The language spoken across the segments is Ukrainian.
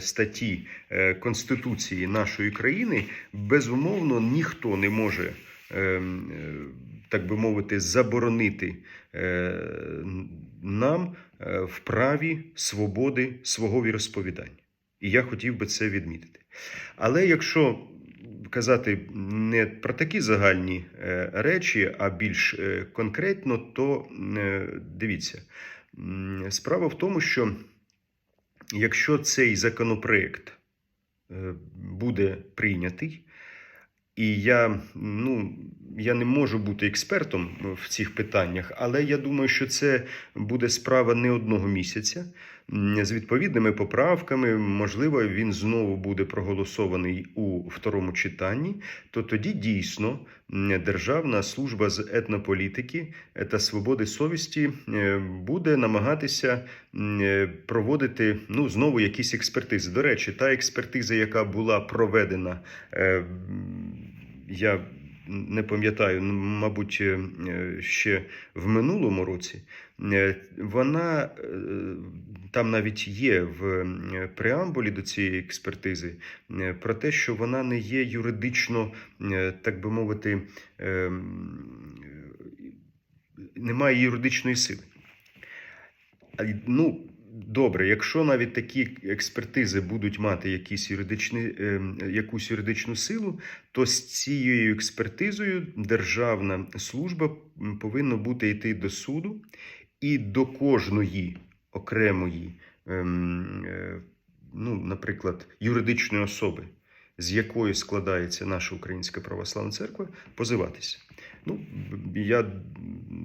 статті е, Конституції нашої країни, безумовно, ніхто не може, ем, е, так би мовити, заборонити е, нам е, в праві свободи свого віросповідання. І я хотів би це відмітити. Але якщо казати не про такі загальні речі, а більш конкретно, то дивіться, справа в тому, що якщо цей законопроект е, буде прийнятий, і я, ну, я не можу бути експертом в цих питаннях, але я думаю, що це буде справа не одного місяця. З відповідними поправками, можливо, він знову буде проголосований у второму читанні. То тоді дійсно Державна служба з етнополітики та свободи совісті е, буде намагатися е, проводити ну, знову якісь експертизи. До речі, та експертиза, яка була проведена, е, я не пам'ятаю, ну, мабуть, е, ще в минулому році. Е, Вона е, там навіть є в преамбулі до цієї експертизи про те, що вона не є юридично, так би мовити, немає юридичної сили. Ну, добре, якщо навіть такі експертизи будуть мати якісь юридичні, ем, якусь юридичну силу, то з цією експертизою державна служба повинна бути йти до суду і до кожної окремої, ем, е, ну, наприклад, юридичної особи, з якої складається наша Українська православна церква, позиватися. Ну, я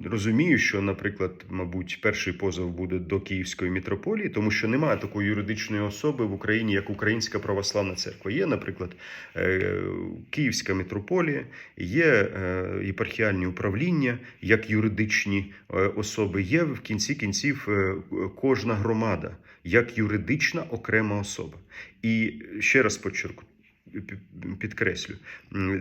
розумію, що, наприклад, мабуть, перший позов буде до Київської мітрополії, тому що немає такої юридичної особи в Україні, як Українська православна церква. Є, наприклад, е, Київська мітрополія, є е, єпархіальні управління як юридичні е, особи. Є в кінці кінців кожна громада як юридична окрема особа. І ще раз подчеркну, підкреслю.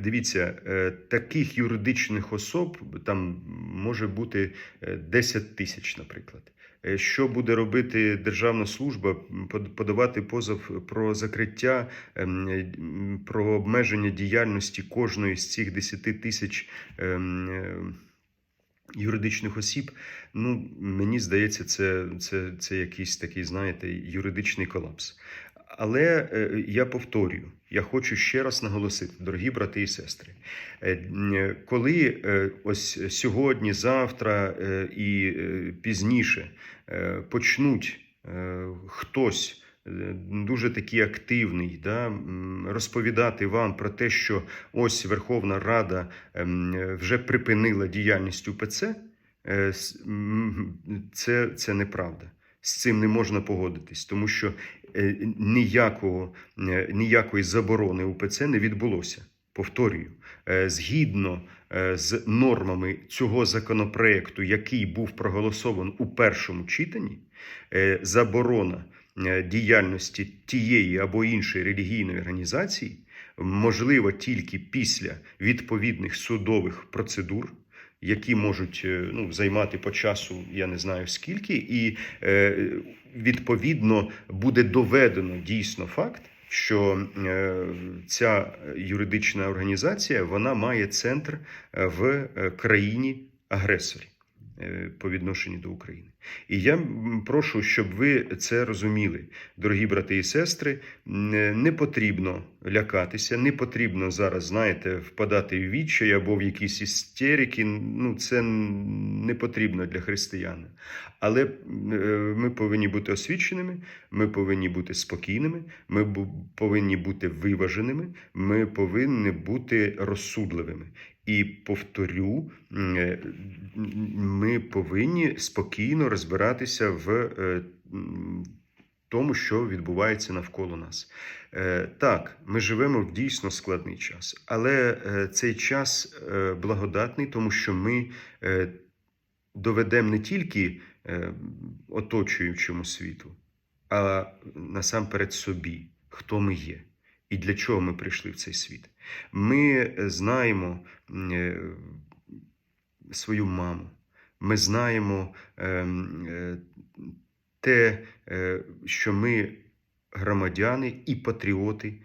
Дивіться, е, таких юридичних особ там може бути е, 10 тисяч, наприклад. Е, Що буде робити державна служба? Подавати позов про закриття, ем, е, про обмеження діяльності кожної з цих 10 тисяч ем, е, юридичних осіб. Ну, мені здається, це, це, це якийсь такий, знаєте, юридичний колапс. Але е, я повторюю, я хочу ще раз наголосити, дорогі брати і сестри, е, коли е, ось сьогодні, завтра і пізніше почнуть хтось дуже такий активний, да, розповідати вам про те, що ось Верховна Рада вже припинила діяльність УПЦ, це, це неправда. З цим не можна погодитись, тому що е, ніякого, е, ніякої заборони УПЦ не відбулося. Повторюю, е, згідно з нормами цього законопроекту, який був проголосований у першому читанні, заборона діяльності тієї або іншої релігійної організації можлива тільки після відповідних судових процедур. Які можуть е, ну, займати по часу, я не знаю скільки, і е, відповідно буде доведено дійсно факт, що е, ця юридична організація вона має центр в країні агресорі по відношенню до України. І я прошу, щоб ви це розуміли, дорогі брати і сестри. Не потрібно лякатися, не потрібно зараз, знаєте, впадати в відчай або в якісь істерики. Ну, це не потрібно для християн. Але е, ми повинні бути освіченими, ми повинні бути спокійними, ми повинні бути виваженими, ми повинні бути розсудливими. І повторю, е, ми повинні спокійно розбиратися в е, тому, що відбувається навколо нас. Е, Так, ми живемо в дійсно складний час, але е, цей час благодатний, тому що ми доведемо не тільки оточуючому світу, а насамперед собі, хто ми є і для чого ми прийшли в цей світ. Ми знаємо свою маму, ми знаємо ем, е, те, е, що ми громадяни і патріоти